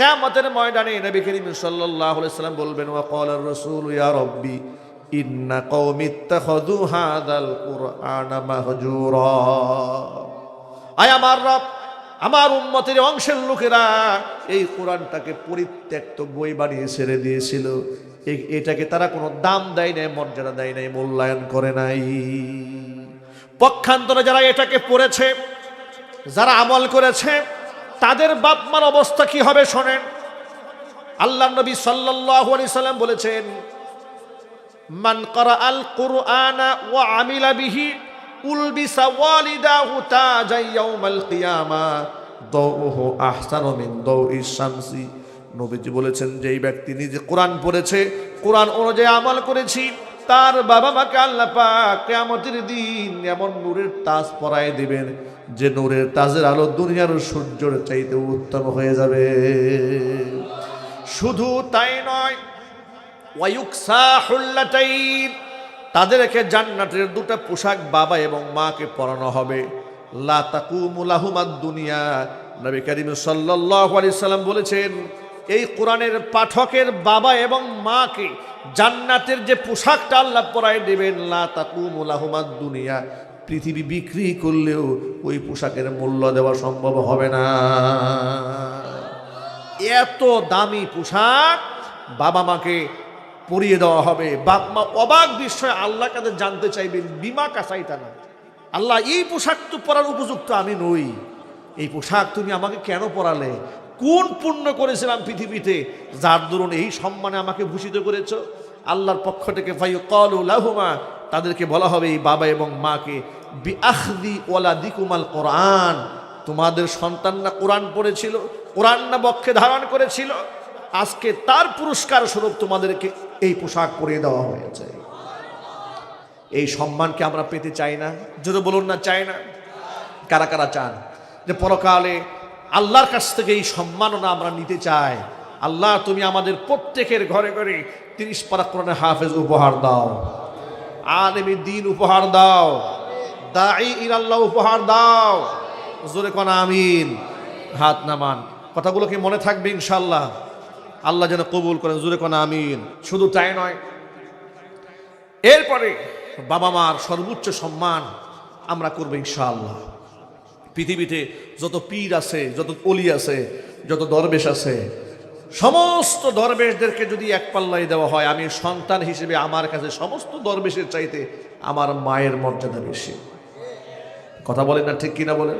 কেয়ামতের ময়দানে নবী করিম সাল্লাল্লাহু আলাইহি সাল্লাম বলবেন, ওয়া ক্বালা রাসূল ইয়া রাব্বি, ইন্না কওমি ইত্তাখাযু হাযাল কুরআনা আয় আমার রব, আমার উম্মতের অংশের লোকেরা এই কোরআনটাকে পরিত্যক্ত বই বানিয়ে ছেড়ে দিয়েছিল। এটাকে তারা কোনো দাম দেয় নাই, মর্যাদা দেয় নাই, মূল্যায়ন করে নাই। পক্ষান্তরে যারা এটাকে পড়েছে, যারা আমল করেছে তাদের বাপমার অবস্থা কি হবে শোনেন। আল্লাহ নবী সাল্লাল্লাহু সাল্লাম বলেছেন, মান করা আল কুরআনা ওয়া আমিলা বিহি বলেছেন যে এই ব্যক্তি নিজে কোরআন পড়েছে, কোরআন অনুযায়ী আমল করেছি তার বাবা মাকে আল্লাহ পাক কিয়ামতের দিন এমন নূরের তাজ পরায় দিবেন যে নূরের তাজের আলো দুনিয়ার সূর্যের চাইতে উত্তম হয়ে যাবে। শুধু তাই নয় তাদেরকে জান্নাতের দুটো পোশাক বাবা এবং মাকে পরানো হবে। লা তাকুমু লাহুমাদ দুনিয়া। নবী করিম সাল্লাল্লাহু আলাইহি সাল্লাম বলেছেন এই কোরআনের পাঠকের বাবা এবং মাকে জান্নাতের যে পোশাকটা আল্লাহ পরায় দেবেন দুনিয়া। পৃথিবী বিক্রি করলেও ওই পোশাকের মূল্য দেওয়া সম্ভব হবে না। এত দামি পোশাক বাবা মাকে পরিয়ে দেওয়া হবে। বাপ মা অবাক বিষয় আল্লাহ কাদের জানতে চাইবেন, বিমা কাসাইতা না আল্লাহ, এই পোশাক তো পরার উপযুক্ত আমি নই। এই পোশাক তুমি আমাকে কেন পরালে? কোন পুণ্য করেছিলাম পৃথিবীতে, যার দরুন এই সম্মানে আমাকে ভূষিত করেছ? আল্লাহর পক্ষ থেকে ভাই কল লাহুমা, তাদেরকে বলা হবে এই বাবা এবং মাকে দিকুমাল কোরআন। তোমাদের সন্তান না কোরআন পড়েছিল, কোরআন না বক্ষে ধারণ করেছিল। আজকে তার পুরস্কার স্বরূপ তোমাদেরকে এই পোশাক পরিয়ে দেওয়া হয়েছে। এই সম্মানকে আমরা পেতে চাই না? যদি বলুন না, চাই না। কারা কারা চান? যে পরকালে আল্লাহর কাছ থেকে এই সম্মাননা আমরা নিতে চাই। আল্লাহ, তুমি আমাদের প্রত্যেকের ঘরে ঘরে তিরিশ পারা কোরআনে হাফেজ উপহার দাও। আলেমি দিন উপহার দাও। দাই ইরাল্লাহ উপহার দাও। জোরে কোন, আমিন। হাত নামান। কথাগুলো কি মনে থাকবে ইনশাল্লাহ আল্লাহ যেন কবুল করেন। জোরে কোন, আমিন। শুধু তাই নয়, এরপরে বাবা মার সর্বোচ্চ সম্মান আমরা করব ইনশাআল্লাহ। পৃথিবীতে যত পীর আছে, যত অলি আছে, যত দরবেশ আছে, সমস্ত দরবেশদেরকে যদি এক পাল্লাই দেওয়া হয়, আমি সন্তান হিসেবে আমার কাছে সমস্ত দরবেশের চাইতে আমার মায়ের মর্যাদা বেশি। কথা বলেন না ঠিক কিনা বলেন?